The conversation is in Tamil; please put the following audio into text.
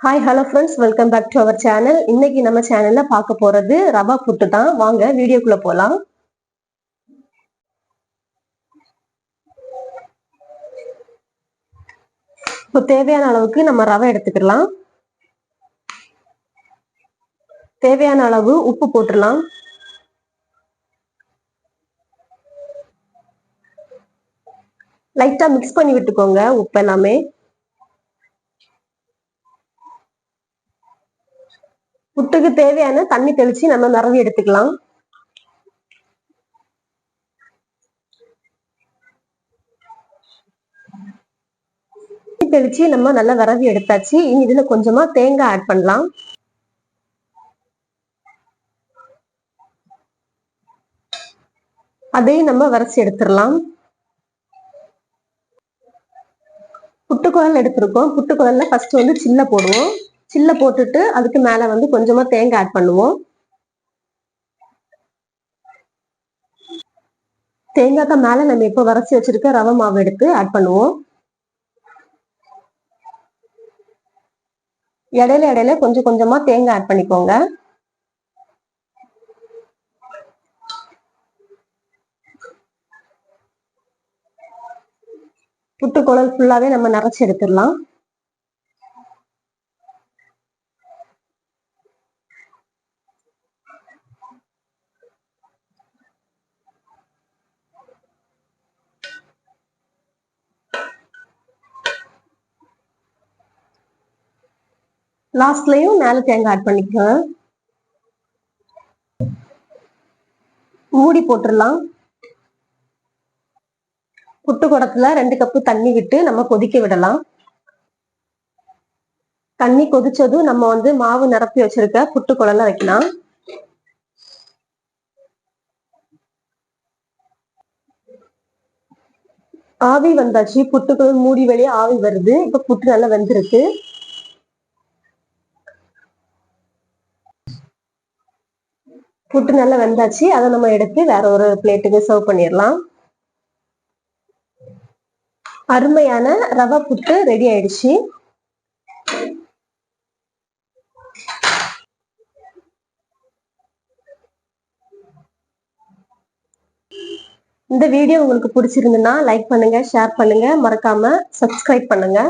Hi hello friends welcome back to our channel இன்னைக்கு நம்ம சேனல்ல பார்க்க போறது ரவா புட்டு தான். வாங்க வீடியோக்குள்ள போலாம். இப்போ தேவையான அளவுக்கு நம்ம ரவை எடுத்துக்கலாம். தேவையான அளவு உப்பு போட்டுடலாம். லைட்டா மிக்ஸ் பண்ணி விட்டுக்கோங்க உப்பு எல்லாமே புட்டுக்கு தேவையான தண்ணி தெளிச்சு நம்ம நிறவி எடுத்துக்கலாம். தெளிச்சு நம்ம நல்லா விரவி எடுத்தாச்சு. இனி இதுல கொஞ்சமா தேங்காய் ஆட் பண்ணலாம். அதையும் நம்ம வரைச்சி எடுத்துடலாம். புட்டுக்குழல் எடுத்திருக்கோம். புட்டுக்குழல்ல ஃபர்ஸ்ட் வந்து சில்ல போடுவோம். சில்ல போட்டுட்டு அதுக்கு மேல வந்து கொஞ்சமா தேங்காய் ஆட் பண்ணுவோம். தேங்காய்க்கு மேல நம்ம இப்ப வரைச்சி வச்சிருக்க ரவை மாவு எடுத்து ஆட் பண்ணுவோம். இடையில இடையில கொஞ்சம் கொஞ்சமா தேங்காய் ஆட் பண்ணிக்கோங்க. புட்டுக்குழல் ஃபுல்லாவே நம்ம நிறைச்சி எடுத்துடலாம். லாஸ்ட்லயும் மேல தேங்காய் ஆட் பண்ணிக்கலாம் மூடி போட்டுடலாம் புட்டு குடத்துல ரெண்டு கப்பு தண்ணி விட்டு நம்ம கொதிக்க விடலாம். தண்ணி கொதிச்சதும் நம்ம வந்து மாவு நிரப்பி வச்சிருக்க புட்டு குடல வைக்கலாம். ஆவி வந்தாச்சு. புட்டுக்குள் மூடி வெளியே ஆவி வருது. இப்ப புட்டு நல்லா வெந்திருக்கு. புட்டு நல்லா வெந்தாச்சு. அதை நம்ம எடுத்து வேற ஒரு பிளேட்டுக்கு சர்வ் பண்ணிடலாம். அருமையான ரவா புட்டு ரெடி ஆயிடுச்சு. இந்த வீடியோ உங்களுக்கு பிடிச்சிருந்துன்னா லைக் பண்ணுங்க ஷேர் பண்ணுங்க. மறக்காம சப்ஸ்கிரைப் பண்ணுங்க.